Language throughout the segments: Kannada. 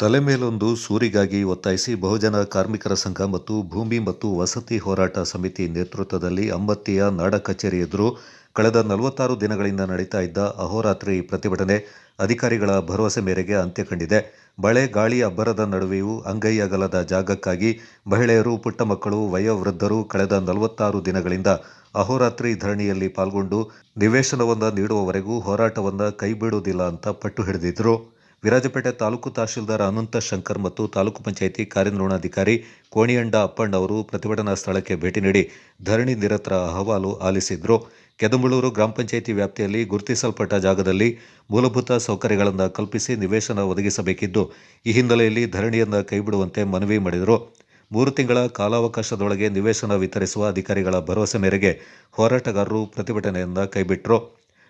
ತಲೆ ಮೇಲೊಂದು ಸೂರಿಗಾಗಿ ಒತ್ತಾಯಿಸಿ ಬಹುಜನ ಕಾರ್ಮಿಕರ ಸಂಘ ಮತ್ತು ಭೂಮಿ ಮತ್ತು ವಸತಿ ಹೋರಾಟ ಸಮಿತಿ ನೇತೃತ್ವದಲ್ಲಿ ಅಂಬತ್ತಿಯ ನಾಡ ಕಚೇರಿ ಎದುರು ಕಳೆದ ನಲವತ್ತಾರು ದಿನಗಳಿಂದ ನಡೀತಾ ಇದ್ದ ಅಹೋರಾತ್ರಿ ಪ್ರತಿಭಟನೆ ಅಧಿಕಾರಿಗಳ ಭರವಸೆ ಮೇರೆಗೆ ಅಂತ್ಯ ಕಂಡಿದೆ ಬಳೆ, ಗಾಳಿ, ಅಬ್ಬರದ ನಡುವೆಯೂ ಅಂಗೈಯಗಲದ ಜಾಗಕ್ಕಾಗಿ ಮಹಿಳೆಯರು ಪುಟ್ಟ ಮಕ್ಕಳು ವಯೋವೃದ್ಧರು ಕಳೆದ ನಲವತ್ತಾರು ದಿನಗಳಿಂದ ಅಹೋರಾತ್ರಿ ಧರಣಿಯಲ್ಲಿ ಪಾಲ್ಗೊಂಡು ನಿವೇಶನವನ್ನು ನೀಡುವವರೆಗೂ ಹೋರಾಟವನ್ನ ಕೈಬಿಡುವುದಿಲ್ಲ ಅಂತ ಪಟ್ಟು ಹಿಡಿದಿದ್ರು. ವಿರಾಜಪೇಟೆ ತಾಲೂಕು ತಹಶೀಲ್ದಾರ್ ಅನಂತ ಶಂಕರ್ ಮತ್ತು ತಾಲೂಕು ಪಂಚಾಯಿತಿ ಕಾರ್ಯನಿರ್ವಹಣಾಧಿಕಾರಿ ಕೋಣಿಯಂಡ ಅಪ್ಪಣ್ಣ ಅವರು ಪ್ರತಿಭಟನಾ ಸ್ಥಳಕ್ಕೆ ಭೇಟಿ ನೀಡಿ ಧರಣಿ ನಿರತರ ಅಹವಾಲು ಆಲಿಸಿದ್ರು. ಕೆದಮಳೂರು ಗ್ರಾಮ ಪಂಚಾಯಿತಿ ವ್ಯಾಪ್ತಿಯಲ್ಲಿ ಗುರುತಿಸಲ್ಪಟ್ಟ ಜಾಗದಲ್ಲಿ ಮೂಲಭೂತ ಸೌಕರ್ಯಗಳನ್ನು ಕಲ್ಪಿಸಿ ನಿವೇಶನ ಒದಗಿಸಬೇಕಿದ್ದು, ಈ ಹಿನ್ನೆಲೆಯಲ್ಲಿ ಧರಣಿಯನ್ನು ಕೈಬಿಡುವಂತೆ ಮನವಿ ಮಾಡಿದರು. ಮೂರು ತಿಂಗಳ ಕಾಲಾವಕಾಶದೊಳಗೆ ನಿವೇಶನ ವಿತರಿಸುವ ಅಧಿಕಾರಿಗಳ ಭರವಸೆ ಮೇರೆಗೆ ಹೋರಾಟಗಾರರು ಪ್ರತಿಭಟನೆಯಿಂದ ಕೈಬಿಟ್ಟರು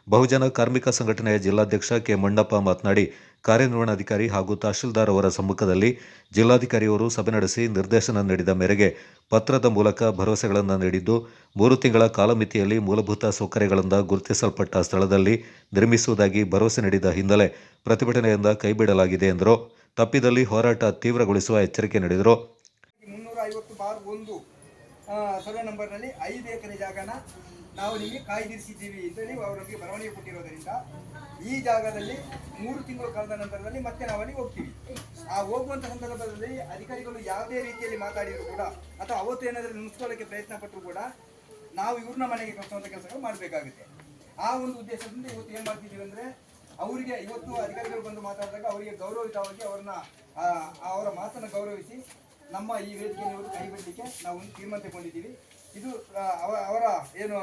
ಬಹುಜನ ಕಾರ್ಮಿಕ ಸಂಘಟನೆಯ ಜಿಲ್ಲಾಧ್ಯಕ್ಷ ಕೆ ಮಣ್ಣಪ್ಪ ಮಾತನಾಡಿ, ಕಾರ್ಯನಿರ್ವಹಣಾಧಿಕಾರಿ ಹಾಗೂ ತಹಶೀಲ್ದಾರ್ ಅವರ ಸಮ್ಮುಖದಲ್ಲಿ ಜಿಲ್ಲಾಧಿಕಾರಿಯವರು ಸಭೆ ನಡೆಸಿ ನಿರ್ದೇಶನ ನೀಡಿದ ಮೇರೆಗೆ ಪತ್ರದ ಮೂಲಕ ಭರವಸೆಗಳನ್ನು ನೀಡಿದ್ದು, ಮೂರು ತಿಂಗಳ ಕಾಲಮಿತಿಯಲ್ಲಿ ಮೂಲಭೂತ ಸೌಕರ್ಯಗಳಿಂದ ಗುರುತಿಸಲ್ಪಟ್ಟ ಸ್ಥಳದಲ್ಲಿ ನಿರ್ಮಿಸುವುದಾಗಿ ಭರವಸೆ ನೀಡಿದ ಹಿನ್ನೆಲೆ ಪ್ರತಿಭಟನೆಯಿಂದ ಕೈಬಿಡಲಾಗಿದೆ ಎಂದರು. ತಪ್ಪಿದಲ್ಲಿ ಹೋರಾಟ ತೀವ್ರಗೊಳಿಸುವ ಎಚ್ಚರಿಕೆ ನೀಡಿದರು. ಸರ್ವೆ ನಂಬರ್ನಲ್ಲಿ ಐದು ಎಕರೆ ಜಾಗನ ನಾವು ನಿಮಗೆ ಕಾಯ್ದಿರಿಸಿದ್ದೀವಿ ಅಂತೇಳಿ ಅವರು ನಮಗೆ ಬರವಣಿಗೆ ಕೊಟ್ಟಿರೋದರಿಂದ, ಈ ಜಾಗದಲ್ಲಿ ಮೂರು ತಿಂಗಳು ಕಳೆದ ನಂತರದಲ್ಲಿ ಮತ್ತೆ ನಾವು ಅಲ್ಲಿ ಹೋಗ್ತೀವಿ. ಆ ಹೋಗುವಂಥ ಸಂದರ್ಭದಲ್ಲಿ ಅಧಿಕಾರಿಗಳು ಯಾವುದೇ ರೀತಿಯಲ್ಲಿ ಮಾತಾಡಿದ್ರು ಕೂಡ, ಅಥವಾ ಅವತ್ತು ಏನಾದರೂ ನುಗ್ಸ್ಕೊಳ್ಳೋಕ್ಕೆ ಪ್ರಯತ್ನ ಪಟ್ಟರು ಕೂಡ, ನಾವು ಇವ್ರನ್ನ ಮನೆಗೆ ಕಳಿಸುವಂಥ ಕೆಲಸಗಳು ಮಾಡಬೇಕಾಗುತ್ತೆ. ಆ ಒಂದು ಉದ್ದೇಶದಿಂದ ಇವತ್ತು ಏನು ಮಾಡ್ತಿದ್ದೀವಿ ಅಂದರೆ, ಅವರಿಗೆ ಇವತ್ತು ಅಧಿಕಾರಿಗಳು ಬಂದು ಮಾತಾಡಿದಾಗ ಅವರಿಗೆ ಗೌರವಿತವಾಗಿ ಅವ್ರನ್ನ ಅವರ ಮಾತನ್ನು ಗೌರವಿಸಿ ನಮ್ಮ ಈ ವೇದಿಕೆಯನ್ನು ಇವತ್ತು ಕೈ ಬಿಡಲಿಕ್ಕೆ ನಾವು ಒಂದು ತೀರ್ಮಾನ ತಗೊಂಡಿದ್ದೀವಿ ಇದು ಅವರ ಏನು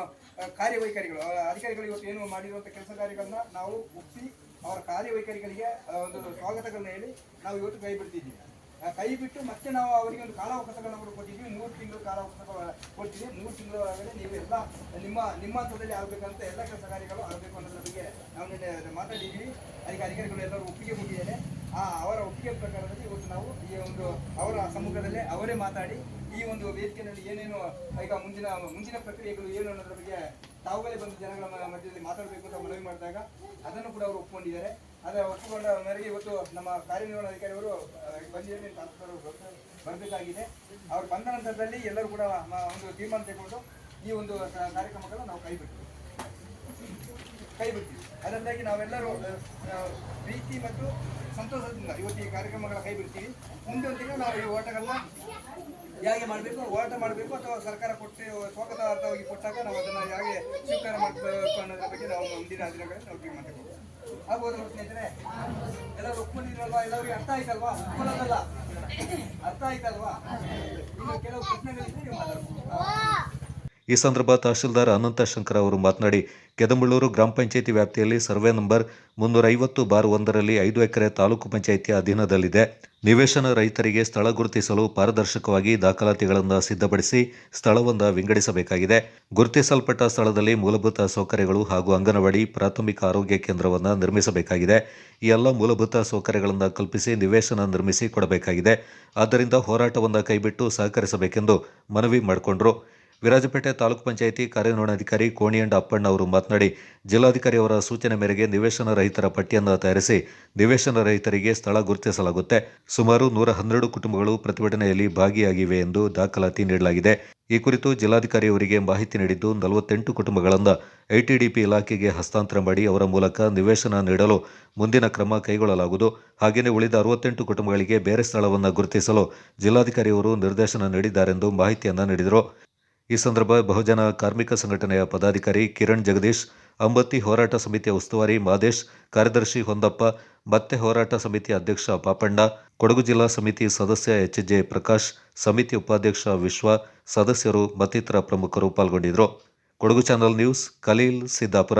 ಕಾರ್ಯವೈಖರಿಗಳು ಅವರ ಅಧಿಕಾರಿಗಳು ಇವತ್ತು ಏನು ಮಾಡಿರುವಂಥ ಕೆಲಸ ಕಾರ್ಯಗಳನ್ನ ನಾವು ಒಪ್ಪಿ ಅವರ ಕಾರ್ಯವೈಖರಿಗಳಿಗೆ ಒಂದು ಸ್ವಾಗತಗಳನ್ನ ಹೇಳಿ ನಾವು ಇವತ್ತು ಕೈ ಬಿಡ್ತಿದ್ದೀವಿ ಕೈ ಬಿಟ್ಟು ಮತ್ತೆ ನಾವು ಅವರಿಗೆ ಒಂದು ಕಾಲಾವಕಾಶಗಳನ್ನ ಕೂಡ ಕೊಟ್ಟಿದ್ದೀವಿ. ಮೂರು ತಿಂಗಳು ಕಾಲಾವಕಾಶ ಕೊಟ್ಟಿದ್ದೀವಿ ಮೂರು ತಿಂಗಳ ಒಳಗಡೆ ನೀವೆಲ್ಲ ನಿಮ್ಮ ನಿಮ್ಮ ಹಂತದಲ್ಲಿ ಆಗಬೇಕಂತ ಎಲ್ಲ ಕೆಲಸ ಕಾರ್ಯಗಳು ಆಗಬೇಕು ಅನ್ನೋದ್ರ ಬಗ್ಗೆ ನಾವು ನಿನ್ನೆ ಮಾತಾಡಿದ್ದೀವಿ. ಅದಕ್ಕೆ ಅಧಿಕಾರಿಗಳು ಎಲ್ಲರೂ ಒಪ್ಪಿಗೆ ಕೊಟ್ಟಿದ್ದಾರೆ. ಆ, ಅವರ ಒಪ್ಪಿಗೆ ಪ್ರಕಾರದಲ್ಲಿ ಇವತ್ತು ನಾವು ಈ ಒಂದು ಅವರ ಸಮ್ಮುಖದಲ್ಲೇ ಅವರೇ ಮಾತಾಡಿ ಈ ಒಂದು ವೇದಿಕೆಯಲ್ಲಿ ಏನೇನು, ಈಗ ಮುಂದಿನ ಮುಂದಿನ ಪ್ರಕ್ರಿಯೆಗಳು ಏನು ಅನ್ನೋದ್ರ ಬಗ್ಗೆ ತಾವುಗಳೇ ಬಂದು ಜನಗಳ ಮಧ್ಯದಲ್ಲಿ ಮಾತಾಡಬೇಕು ಅಂತ ಮನವಿ ಮಾಡಿದಾಗ ಅದನ್ನು ಕೂಡ ಅವರು ಒಪ್ಪಿಕೊಂಡಿದ್ದಾರೆ ಅದರ ಒಪ್ಪಿಕೊಂಡ ಮೇರೆಗೆ ಇವತ್ತು ನಮ್ಮ ಕಾರ್ಯನಿರ್ವಹಣಾಧಿಕಾರಿ ಅವರು ಬಂದಿದ್ದಾರೆ ಬರಬೇಕಾಗಿದೆ. ಅವ್ರು ಬಂದ ನಂತರದಲ್ಲಿ ಎಲ್ಲರೂ ಕೂಡ ಒಂದು ತೀರ್ಮಾನ ತೆಗೆದುಕೊಂಡು ಈ ಒಂದು ಕಾರ್ಯಕ್ರಮಗಳನ್ನು ನಾವು ಕೈ ಬಿಡ್ತೀವಿ ಕೈ ಬಿಡ್ತೀವಿ ಅದರಿಂದಾಗಿ ನಾವೆಲ್ಲರೂ ಪ್ರೀತಿ ಮತ್ತು ಸಂತೋಷದಿಂದ ಇವತ್ತು ಈ ಕಾರ್ಯಕ್ರಮಗಳ ಕೈ ಬಿಡ್ತೀವಿ ಮುಂದೆ ಒಂದು ತಿಂಗಳು ನಾವು ಈ ಹೋರಾಟಗಳನ್ನ ಹೇಗೆ ಮಾಡಬೇಕು, ಹೋರಾಟ ಮಾಡಬೇಕು ಅಥವಾ ಸರ್ಕಾರ ಕೊಟ್ಟು ಸ್ವಾಗತಾರ್ಥವಾಗಿ ಕೊಟ್ಟಾಗ ನಾವು ಅದನ್ನು ಹೇಗೆ ಸ್ವೀಕಾರ ಮಾಡಬೇಕು ಅನ್ನೋದ್ರ ಬಗ್ಗೆ ನಾವು ಮುಂದಿನ ದಿನಗಳಲ್ಲಿ ನಾವು ತೀರ್ಮಾನ ಮಾಡಬೇಕು ಆಗ್ಬೋದು ಸ್ನೇಹಿತರೆ. ಎಲ್ಲರೂ ಒಪ್ಕೊಂಡಿದ್ರಲ್ವಾ ಎಲ್ಲರಿಗೆ ಅರ್ಥ ಆಯ್ತಲ್ವಾ? ಅರ್ಥ ಆಯ್ತಲ್ವಾ? ಇನ್ನು ಕೆಲವು ಪ್ರಶ್ನೆಗಳಿದ್ರೆ ನೀವು ಮಾತಾಡ್ಬೋದು. ಈ ಸಂದರ್ಭ ತಹಶೀಲ್ದಾರ್ ಅನಂತ ಶಂಕರ್ ಅವರು ಮಾತನಾಡಿ ಕೆದಂಬಳ್ಳೂರು ಗ್ರಾಮ ಪಂಚಾಯಿತಿ ವ್ಯಾಪ್ತಿಯಲ್ಲಿ ಸರ್ವೆ ನಂಬರ್ ಮುನ್ನೂರ ಐವತ್ತು ಬಾರ್ ಒಂದರಲ್ಲಿ ಐದು ಎಕರೆ ತಾಲೂಕು ಪಂಚಾಯಿತಿಯ ಅಧೀನದಲ್ಲಿದೆ. ನಿವೇಶನ ರೈತರಿಗೆ ಸ್ಥಳ ಗುರುತಿಸಲು ಪಾರದರ್ಶಕವಾಗಿ ದಾಖಲಾತಿಗಳನ್ನು ಸಿದ್ಧಪಡಿಸಿ ಸ್ಥಳವನ್ನು ವಿಂಗಡಿಸಬೇಕಾಗಿದೆ. ಗುರುತಿಸಲ್ಪಟ್ಟ ಸ್ಥಳದಲ್ಲಿ ಮೂಲಭೂತ ಸೌಕರ್ಯಗಳು ಹಾಗೂ ಅಂಗನವಾಡಿ ಪ್ರಾಥಮಿಕ ಆರೋಗ್ಯ ಕೇಂದ್ರವನ್ನು ನಿರ್ಮಿಸಬೇಕಾಗಿದೆ. ಈ ಎಲ್ಲ ಮೂಲಭೂತ ಸೌಕರ್ಯಗಳನ್ನು ಕಲ್ಪಿಸಿ ನಿವೇಶನ ನಿರ್ಮಿಸಿ ಕೊಡಬೇಕಾಗಿದೆ. ಆದ್ದರಿಂದ ಹೋರಾಟವನ್ನು ಕೈಬಿಟ್ಟು ಸಹಕರಿಸಬೇಕೆಂದು ಮನವಿ ಮಾಡಿಕೊಂಡರು. ವಿರಾಜಪೇಟೆ ತಾಲೂಕು ಪಂಚಾಯಿತಿ ಕಾರ್ಯನಿರ್ವಹಣಾಧಿಕಾರಿ ಕೋಣಿಯಂಡ ಅಪ್ಪಣ್ಣ ಅವರು ಮಾತನಾಡಿ, ಜಿಲ್ಲಾಧಿಕಾರಿ ಅವರ ಸೂಚನೆ ಮೇರೆಗೆ ನಿವೇಶನ ರಹಿತರ ಪಟ್ಟಿಯನ್ನು ತಯಾರಿಸಿ ನಿವೇಶನ ರಹಿತರಿಗೆ ಸ್ಥಳ ಗುರುತಿಸಲಾಗುತ್ತೆ. ಸುಮಾರು ನೂರ ಹನ್ನೆರಡು ಕುಟುಂಬಗಳು ಪ್ರತಿಭಟನೆಯಲ್ಲಿ ಭಾಗಿಯಾಗಿವೆ ಎಂದು ದಾಖಲಾತಿ ನೀಡಲಾಗಿದೆ. ಈ ಕುರಿತು ಜಿಲ್ಲಾಧಿಕಾರಿಯವರಿಗೆ ಮಾಹಿತಿ ನೀಡಿದ್ದು, ನಲವತ್ತೆಂಟು ಕುಟುಂಬಗಳನ್ನು ಐಟಿಡಿಪಿ ಇಲಾಖೆಗೆ ಹಸ್ತಾಂತರ ಮಾಡಿ ಅವರ ಮೂಲಕ ನಿವೇಶನ ನೀಡಲು ಮುಂದಿನ ಕ್ರಮ ಕೈಗೊಳ್ಳಲಾಗುವುದು. ಹಾಗೆಯೇ ಉಳಿದ ಅರವತ್ತೆಂಟು ಕುಟುಂಬಗಳಿಗೆ ಬೇರೆ ಸ್ಥಳವನ್ನು ಗುರುತಿಸಲು ಜಿಲ್ಲಾಧಿಕಾರಿಯವರು ನಿರ್ದೇಶನ ನೀಡಿದ್ದಾರೆಂದು ಮಾಹಿತಿಯನ್ನು ನೀಡಿದರು. ಈ ಸಂದರ್ಭ ಬಹುಜನ ಕಾರ್ಮಿಕ ಸಂಘಟನೆಯ ಪದಾಧಿಕಾರಿ ಕಿರಣ್ ಜಗದೀಶ್, ಅಂಬತ್ತಿ ಹೋರಾಟ ಸಮಿತಿಯ ಉಸ್ತುವಾರಿ ಮಾದೇಶ್, ಕಾರ್ಯದರ್ಶಿ ಹೊಂದಪ್ಪ, ಮತ್ತೆ ಹೋರಾಟ ಸಮಿತಿ ಅಧ್ಯಕ್ಷ ಪಾಪಣ್ಣ, ಕೊಡಗು ಜಿಲ್ಲಾ ಸಮಿತಿ ಸದಸ್ಯ ಎಚ್ ಜೆ ಪ್ರಕಾಶ್, ಸಮಿತಿ ಉಪಾಧ್ಯಕ್ಷ ವಿಶ್ವ, ಸದಸ್ಯರು ಮತ್ತಿತರ ಪ್ರಮುಖರು ಪಾಲ್ಗೊಂಡಿದ್ದರು. Kodagu channel news, Khaleel Siddapura.